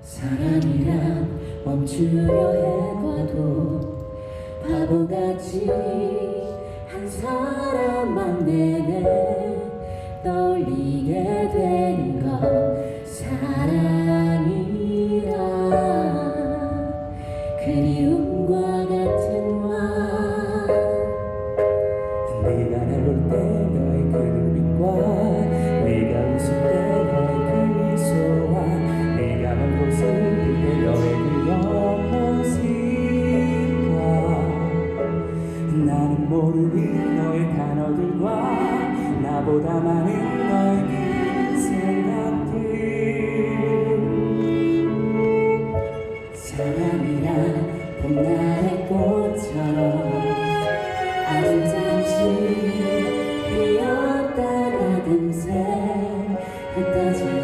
사랑이란 멈추려 해봐도 바보같이 한 사람만 내게 떠올리게 된것 사랑이란 그리움과 같은 와 내가 너들과 나보다 많은 너의 그 생각들 사랑이란 봄날의 꽃처럼 아주 잠시 피었다가 금세 흩어져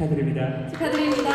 축하드립니다. 축하드립니다.